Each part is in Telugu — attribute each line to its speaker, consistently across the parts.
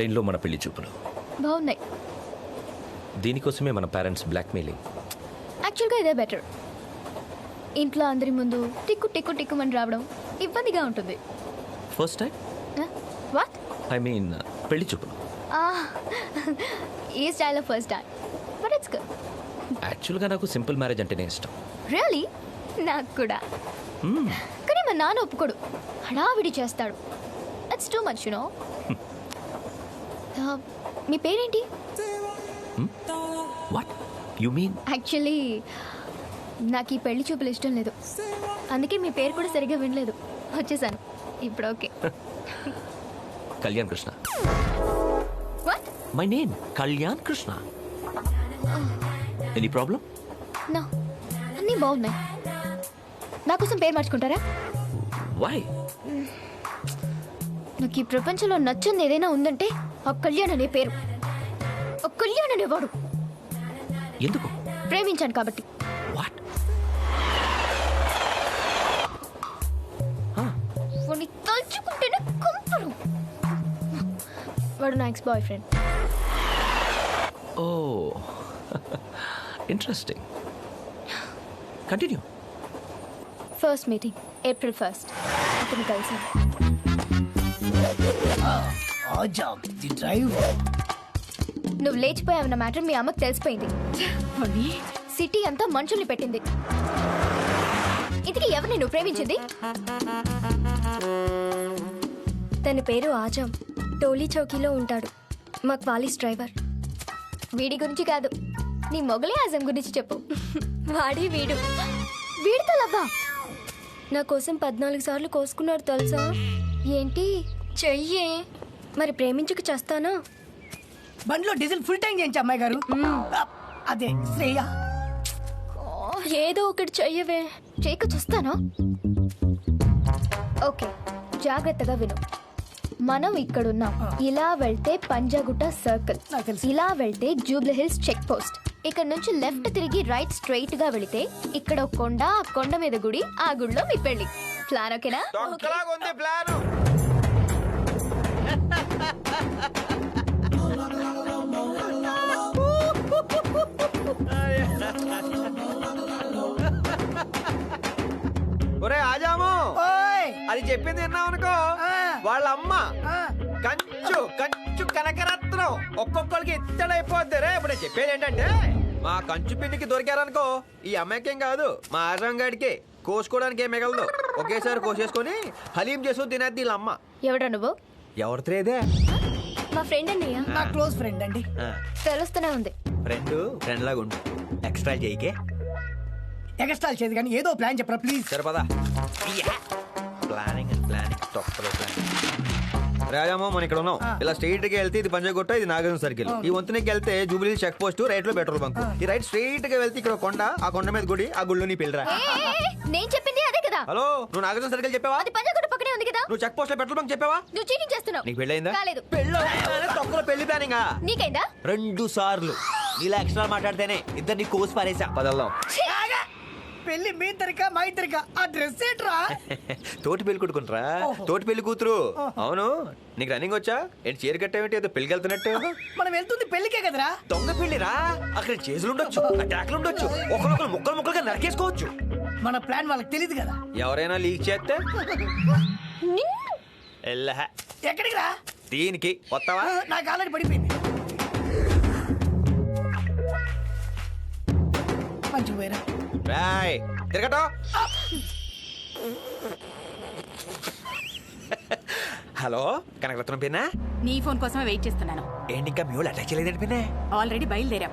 Speaker 1: ట్రైన్లో మన పెళ్ళి చూపులు.
Speaker 2: బాగున్నాయి
Speaker 1: దీనికోసమే మన పేరెంట్స్ బ్లాక్మెయిలింగ్
Speaker 2: యాక్చువల్గా ఇదే బెటర్ ఇంట్లో అందరి ముందు టిక్కు టిక్కు టిక్కుమని రావడం ఇబ్బందిగా ఉంటుంది.
Speaker 1: First time
Speaker 2: what
Speaker 1: I mean పెళ్ళి చూపులు
Speaker 2: ఈ స్టైల్లో first time but it's good
Speaker 1: యాక్చువల్గా నాకు సింపుల్ మ్యారేజ్ అంటేనే ఇష్టం.
Speaker 2: రియలీ నాకు కూడా.
Speaker 1: Hmm.
Speaker 2: కానీ మా నాన్న ఒప్పుకోడు. హడావిడి చేస్తాడు. It's too much you know మీ పేరేంటి?
Speaker 1: వాట్ యు మీన్
Speaker 2: యాక్చువల్లీ నాకు ఈ పెళ్ళి చూపులు ఇష్టం లేదు. అందుకే మీ పేరు కూడా సరిగ్గా వినలేదు. వచ్చేసాను. ఇప్పుడు okay.
Speaker 1: Kalyan Krishna.
Speaker 2: What
Speaker 1: my name Kalyan Krishna. Any problem
Speaker 2: no అన్నీ బాగున్నాయి. నా కోసం పేరు మార్చుకుంటారా?
Speaker 1: వై
Speaker 2: నాకు ఈ ప్రపంచంలో నచ్చింది ఏదైనా ఉందంటే ఆ కళ్యాణ్ అనే పేరు. ఆ కళ్యాణ్ అనేవాడు.
Speaker 1: ఎందుకు?
Speaker 2: ప్రేమించాను కాబట్టి.
Speaker 1: వాట్?
Speaker 2: వాడిని తలుచుకుంటేనే కంపరు వాడు నా ex boyfriend
Speaker 1: oh. Interesting continue
Speaker 2: first meeting April first అతను
Speaker 3: డ్రైవ్
Speaker 2: నువ్వు లేచిపోయావన్న మ్యాటర్ మీ అమ్మకు తెలిసిపోయింది. సిటీ అంతా మనుషుల్ని పెట్టింది. ఇంతకీ ఎవరిని నువ్వు ప్రేమించింది?
Speaker 4: తన పేరు ఆజం టోలీ చౌకీలో ఉంటాడు. మా క్వాలిస్ డ్రైవర్.
Speaker 2: వీడి గురించి కాదు. నీ మొగలే ఆజం గురించి చెప్పు.
Speaker 4: వాడే వీడు.
Speaker 2: వీడితో లవ్వా?
Speaker 4: నా కోసం పద్నాలుగు సార్లు కోసుకున్నాడు తెలుసా?
Speaker 2: ఏంటి?
Speaker 4: చెయ్యే. మరి ప్రేమించుకు చేస్తానా?
Speaker 3: బండిలో డీజిల్ ఫుల్ ట్యాంక్ చేయించి అమ్మాయి గారు. అదే శ్రేయ.
Speaker 4: ఏదో ఒకటి చెయ్యవే.
Speaker 2: చేయక చూస్తానా? ఓకే జాగ్రత్తగా విను. మనం ఇక్కడున్నాం. ఇలా వెళ్తే పంజాగుట్ట సర్కిల్. ఇలా వెళ్తే జూబ్లీ హిల్స్ చెక్ పోస్ట్. ఇక్కడ నుంచి లెఫ్ట్ తిరిగి రైట్ స్ట్రైట్గా వెళితే ఇక్కడ ఒక కొండ ఆ కొండ మీద గుడి ఆ గుడిలో మీ పెళ్ళి ప్లాన్ ఓకేనా?
Speaker 5: ఒరే ఆజాము.
Speaker 3: ఓయ్.
Speaker 5: అది చెప్పింది విన్నావు అనుకో. వాళ్ళ అమ్మ కంచు కంచు కనకరత్నం. ఒక్కొక్కరికి ఇత్తడైపోద్ది రే. ఇప్పుడు చెప్పేది ఏంటంటే మా కంచు పిండికి దొరికారనుకో ఈ అమ్మాయికేం కాదు మా ఆజం గాడికి కోసుకోవడానికి ఏం మిగలదు. ఒకేసారి కోసేసుకొని హలీం చేసుకుని తినేద్ది వీళ్ళ అమ్మ
Speaker 2: ఎవడా నువ్వు?
Speaker 5: ఎవరి త్రేదే
Speaker 4: మా ఫ్రెండ్ అన్నయ్య.
Speaker 3: నా క్లోజ్ ఫ్రెండ్ అండి.
Speaker 2: తెలుస్తూనే ఉంది.
Speaker 5: ఫ్రెండ్ ఫ్రెండ్ లాగా ఉండు ఎక్స్ట్రా చేయికే.
Speaker 3: ఎగస్ట్రాల్ చేయదు కానీ ఏదో ప్లాన్ చెప్పరా ప్లీజ్
Speaker 5: సరిపదా ప్లానింగ్ అండ్ ప్లానింగ్ తొక్కలో ప్లానింగ్ రాజామో మనం ఇక్కడ ఉన్నాం. ఇలా స్ట్రైట్గా వెళ్తే ఇది పంజగుట్ట ఇది నాగార్జున సర్కిల్ ఈ వంతునికి వెళ్తే జూబిలీ చెక్ పోస్ట్ రైట్లో పెట్రోల్ బంక్. ఈ రైట్ స్ట్రైట్గా వెళ్తే ఇక్కడ కొండ ఆ కొండ మీద గుడి ఆ గుడిలో నీ
Speaker 2: ఏ, నేను చెప్పింది అదే కదా.
Speaker 5: హలో నువ్వు నాగార్జున సర్కిల్ చెప్పావా?
Speaker 2: అది పంజాగుట్ట పక్కనే ఉంది కదా.
Speaker 5: నువ్వు చెక్ పోస్ట్లో పెట్రోల్ బంక్ చెప్పావా?
Speaker 2: నువ్వు చీటింగ్ చేస్తున్నావు.
Speaker 5: నీకు పెళ్ళయిందా?
Speaker 2: కాలేదు
Speaker 5: పెళ్ళి తొక్కలో పెళ్ళి ప్లానింగ్
Speaker 2: నీకైందా?
Speaker 5: రెండు సార్లు. ఇలా ఎక్స్ట్రా మాట్లాడితేనే ఇద్దరు నీ కోసి పారేసా పదల్దాం
Speaker 3: పెళ్ళి మీ ఇద్దరికా మా ఇద్దరికా? ఆ డ్రెస్ ఏంట్రా?
Speaker 5: తోటి పెళ్ళి కొట్టుకుంటారా తోటి పెళ్ళి కూతురు. అవును. నీకు రన్నింగ్ వచ్చా? ఏంటి చీర కట్టేమిటి ఏదో పెళ్ళికి వెళ్తున్నట్టు.
Speaker 3: మనం వెళ్తుంది పెళ్ళికే కదరా?
Speaker 5: దొంగ పెళ్ళిరా అక్కడ చేతులు ఉండొచ్చు అటాక్లు ఉండొచ్చు ఒకరొకరు ముక్కలు ముక్కలుగా నరికేసుకోవచ్చు.
Speaker 3: మన ప్లాన్ వాళ్ళకి తెలియదు కదా?
Speaker 5: ఎవరైనా లీక్ చేస్తే? ఎల్లహ.
Speaker 3: ఎక్కడికి రా?
Speaker 5: దీనికి వస్తావా?
Speaker 3: నాకు ఆల్రెడీ పడిపోయింది. మంచి పోయిరా
Speaker 5: రాయ్ తిరగటం. హలో కనకరత్నం పిన్నా
Speaker 6: నీ ఫోన్ కోసమే వెయిట్ చేస్తున్నాను.
Speaker 5: ఏంటి ఇంకా మీ వాళ్ళు అటాచ్ చేయలేదండి పిన్నే?
Speaker 6: ఆల్రెడీ బయలుదేరాం.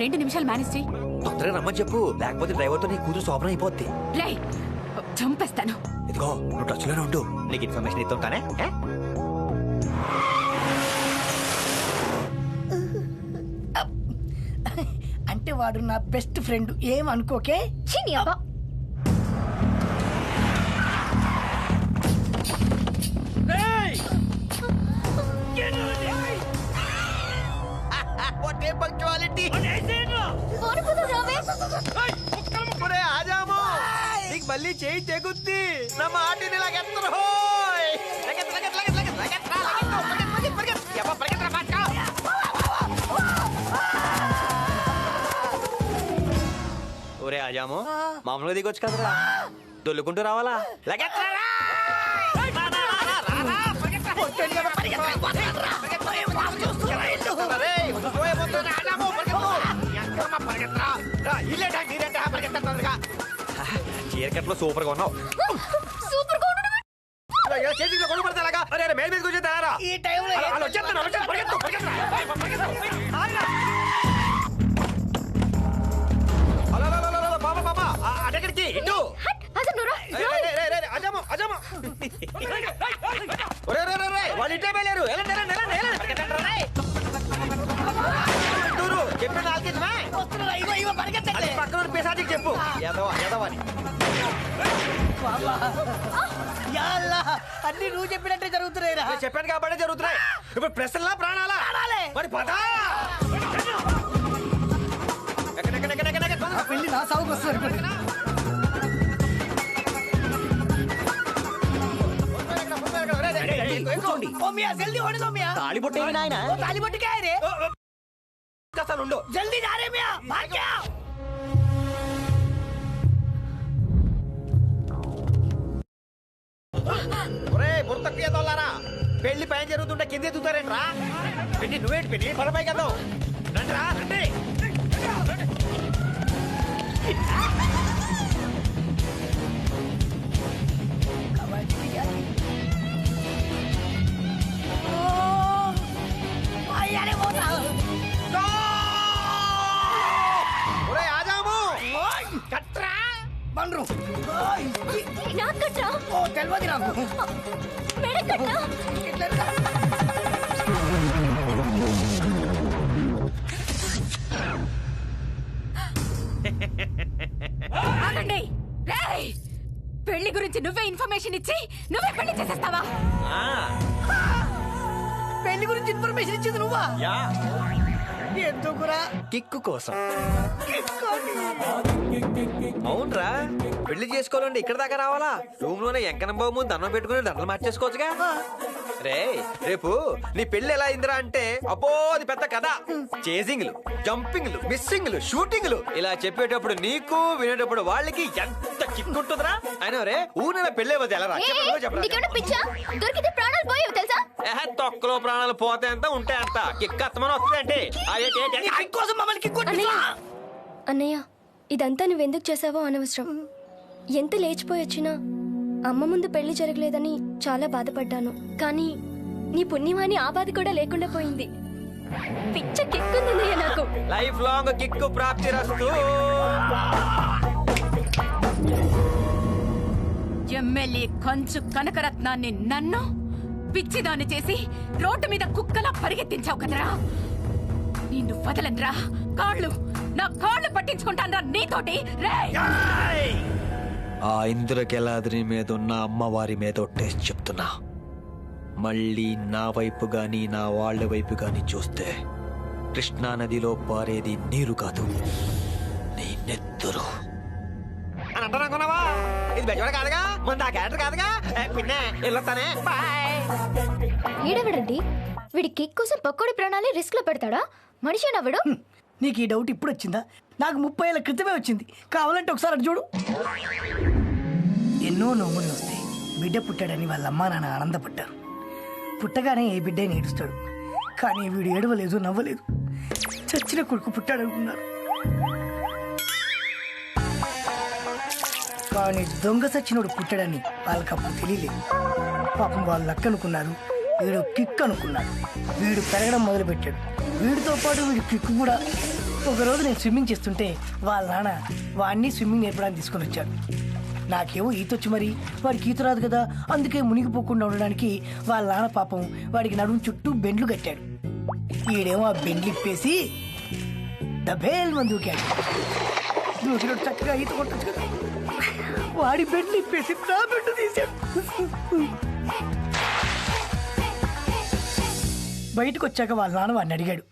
Speaker 6: రెండు నిమిషాలు మేనేజ్ చేయి.
Speaker 5: తొందరగా రమ్మని చెప్పు లేకపోతే డ్రైవర్తో నీ కూతురు శోభన అయిపోద్ది.
Speaker 6: రే చంపేస్తాను.
Speaker 5: ఇదిగో నువ్వు టచ్లోనే ఉండు. నీకు ఇన్ఫర్మేషన్ ఇస్తుంటానే
Speaker 3: వాడు నా బెస్ట్ ఫ్రెండ్. ఏం అనుకోకే?
Speaker 2: చిని అబ్బా.
Speaker 5: ఒరే ఆజాము! నీకు మళ్ళీ చేయి తెగుద్ది. నా మాటిని లాగెత్తరు ఒరే ఆజాము మామూలుగా దిగొచ్చు కదరా. దొల్లుకుంటూ రావాలా? లగెత్తురా రా! రా, రా,
Speaker 3: అన్ని నువ్వు చెప్పినట్టే
Speaker 5: జరుగుతున్నాయి చెప్పాను కాబట్టి జరుగుతున్నాయి. ఇప్పుడు ప్రశ్నలా ప్రాణాలా? మరి పదా?
Speaker 3: పెళ్ళి నా సాగుకు వస్తుంది
Speaker 5: కూర్చోండి.
Speaker 3: ఓమియా జల్దీ ఓడి ఓమియా
Speaker 5: తాళిబొట్టు నాయనా
Speaker 3: జల్దీ జారే
Speaker 5: ఒరే బుర్త కేదోలారా పెళ్ళి పైన జరుగుతుంటే కింద ఎదుగుతారేంట్రా పెళ్ళి నువ్వేంటి పెళ్ళి పడపై కదా రండి రా రండి.
Speaker 6: గురించి నువ్వే ఇన్ఫర్మేషన్ ఇచ్చి నువ్వే పెళ్ళి చేసేస్తావా?
Speaker 3: పెళ్ళి గురించి ఇన్ఫర్మేషన్ ఇచ్చింది నువ్వా?
Speaker 5: యా.
Speaker 3: ఎందుకురా?
Speaker 5: కిక్కు కోసం. అవునరా పెళ్ళి చేసుకోవాలంటే ఇక్కడ దాకా రావాలా? రూమ్లోనే ఎంకనం బాబు ముందు దండం పెట్టుకుని దండలు మార్చేసుకోవచ్చుగా? రే రేపు నీ పెళ్ళి ఎలా అయిందిరా అంటే అబ్బో అది పెద్ద కథ. చేసింగ్లు జంపింగ్లు మిస్సింగ్లు షూటింగ్లు. ఇలా చెప్పేటప్పుడు నీకు వినేటప్పుడు వాళ్ళకి ఎంత కిక్ ఉంటుందిరా అయినా రే ఊరిన పెళ్ళి అవ్వదు ఎలా
Speaker 2: దొరికితే ప్రాణాలు పోయేవి తెలుసా?
Speaker 5: తొక్కలో ప్రాణాలు పోతే ఎంత ఉంటే అంత కిక్ అత్తమని వస్తుంది అంటే
Speaker 3: కిక్ కోసం మమ్మల్ని కిక్
Speaker 4: అన్నయ్య అన్నయ్య ఇదంతా నువ్వెందుకు చేసావో అనవసరం. ఎంత లేచిపోయి వచ్చినా అమ్మ ముందు పెళ్ళి జరగలేదని చాలా బాధపడ్డాను. కానీ నీ పుణ్యమాని ఆ బాధ కూడా లేకుండా పోయింది. పిచ్చ కిక్కుందన్నయ్య నాకు.
Speaker 5: లైఫ్ లాంగ్ కిక్ ప్రాప్తి రస్తు.
Speaker 6: ఎమ్మెల్యే కంచు కనకరత్నాన్ని నన్ను పిచ్చిదాన్ని చేసి రోడ్డు మీద కుక్కలా పరిగెత్తించావు కదరా? నిన్ను వదలనురా కాళ్ళు నా కాళ్ళు పట్టించుకుంటాను నీతోటి. రేయ్!
Speaker 5: ఆ ఇంద్రకెలాద్రి మీద ఉన్న అమ్మవారి మీద ఒట్టేసి చెప్తున్నా. మళ్ళీ నా వైపు గాని నా వాళ్ళ వైపు గాని చూస్తే కృష్ణా నదిలో పారేది నీరు కాదు నీ నెత్తురు. ఇది బెజవాడ కాదుగా క్యారెక్టర్ కాదుగా. ఏ, పిన్నే వెళ్ళొస్తానే బాయ్
Speaker 2: ఈడవిడండి? వీడి కిక్ కోసం పక్కోడి ప్రాణాలే రిస్క్లో పెడతాడా? మనిషి నవ్వడు
Speaker 3: నీకు ఈ డౌట్ ఇప్పుడు వచ్చిందా? నాకు ముప్పై ఏళ్ళ క్రితమే వచ్చింది. కావాలంటే ఒకసారి అటు చూడు. ఎన్నో నోములు వస్తాయి. బిడ్డ పుట్టాడని వాళ్ళ అమ్మా నాన్న ఆనందపడ్డారు. పుట్టగానే ఏ బిడ్డ ఏడుస్తాడు. కానీ వీడు ఏడవలేదు నవ్వలేదు. చచ్చిన కొడుకు పుట్టాడనుకున్నారు. కానీ దొంగ సచ్చినోడు పుట్టాడని వాళ్ళకి అప్పుడు తెలియలేదు. పాపం వాళ్ళు లక్క అనుకున్నారు వీడు కిక్ అనుకున్నాడు వీడు పెరగడం మొదలుపెట్టాడు. వీడితో పాటు వీడి కిక్ కూడా. ఒకరోజు నేను స్విమ్మింగ్ చేస్తుంటే వాళ్ళ నాన్న వాడిని స్విమ్మింగ్ నేర్పడానికి తీసుకొని వచ్చాడు. నాకేమో ఈత వచ్చి మరి. వాడికి ఈత రాదు కదా. అందుకే మునిగిపోకుండా ఉండడానికి వాళ్ళ నాన్న పాపం వాడికి నడుము చుట్టూ బెండ్లు కట్టాడు. ఈడేమో ఆ బెండ్లు ఇప్పేసి డబేల్ మంది దూకాడు. దూకినట్టు చక్కగా ఈత కొట్టచ్చు కదా. వాడి బెండ్లు ఇప్పేసి నా బెండ్ తీశాడు బయటకు వచ్చాక వాళ్ళ నాన్న వాడిని అడిగాడు.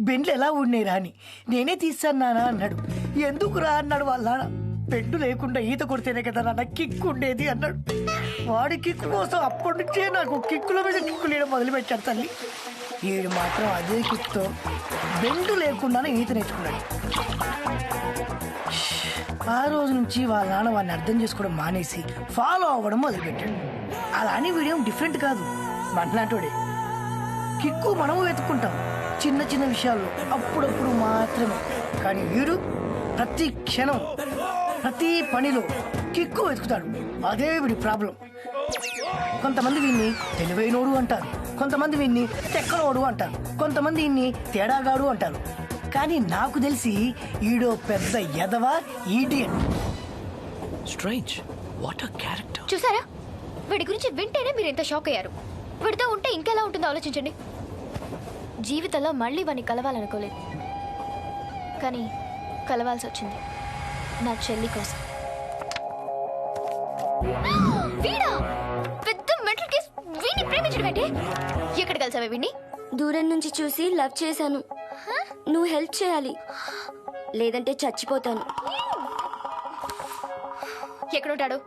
Speaker 3: బెండ్లు ఎలా ఉన్నాయిరా అని. నేనే తీస్తాను నానా అన్నాడు. ఎందుకు రా అన్నాడు వాళ్ళ నాన్న. బెండు లేకుండా ఈత కొడితేనే కదా నాన్న కిక్ ఉండేది అన్నాడు. వాడి కిక్ కోసం అప్పటి నుంచే నాకు కిక్కుల మీద కిక్కు లేయడం మొదలుపెట్టాడు తల్లి. వీడు మాత్రం అదే కిక్తో బెండు లేకుండానే ఈత నేర్చుకున్నాడు. ఆ రోజు నుంచి వాళ్ళ నాన్న వాడిని అర్థం చేసుకోవడం మానేసి ఫాలో అవ్వడం మొదలుపెట్టాడు. అలా అని వీడియం డిఫరెంట్ కాదు. మనలాంటోడే కిక్కు మనము వెతుక్కుంటాం. చిన్న చిన్న విషయాల్లో అప్పుడప్పుడు మాత్రమే. కానీ వీడు ప్రతి క్షణం ప్రతి పనిలో కిక్కు వెతుకుతాడు అదే వీడి ప్రాబ్లం. కొంతమంది వీన్ని తెలివైనోడు అంటారు. కొంతమంది వీన్ని తెక్కనోడు అంటారు. కొంతమంది వీన్ని తేడాగాడు అంటారు. కానీ నాకు తెలిసి ఈడో పెద్ద ఎదవ idiot.
Speaker 1: Strange what a character.
Speaker 2: చూసారా? వీడి గురించి వింటేనే మీరు ఎంత షాక్ అయ్యారు. వీడితో ఉంటే ఇంకెలా ఉంటుందో ఆలోచించండి. జీవితంలో మళ్ళీ వాడిని కలవాలనుకోలేదు. కానీ కలవాల్సి వచ్చింది. నా చెల్లి కోసం. వీడా! పెద్ద మెంటల్ కేస్ వీడిని ప్రేమించడం ఎక్కడ కలిసావే
Speaker 4: దూరం నుంచి చూసి లవ్ చేశాను. నువ్వు హెల్ప్ చేయాలి. లేదంటే చచ్చిపోతాను.
Speaker 2: ఎక్కడుంటాడు?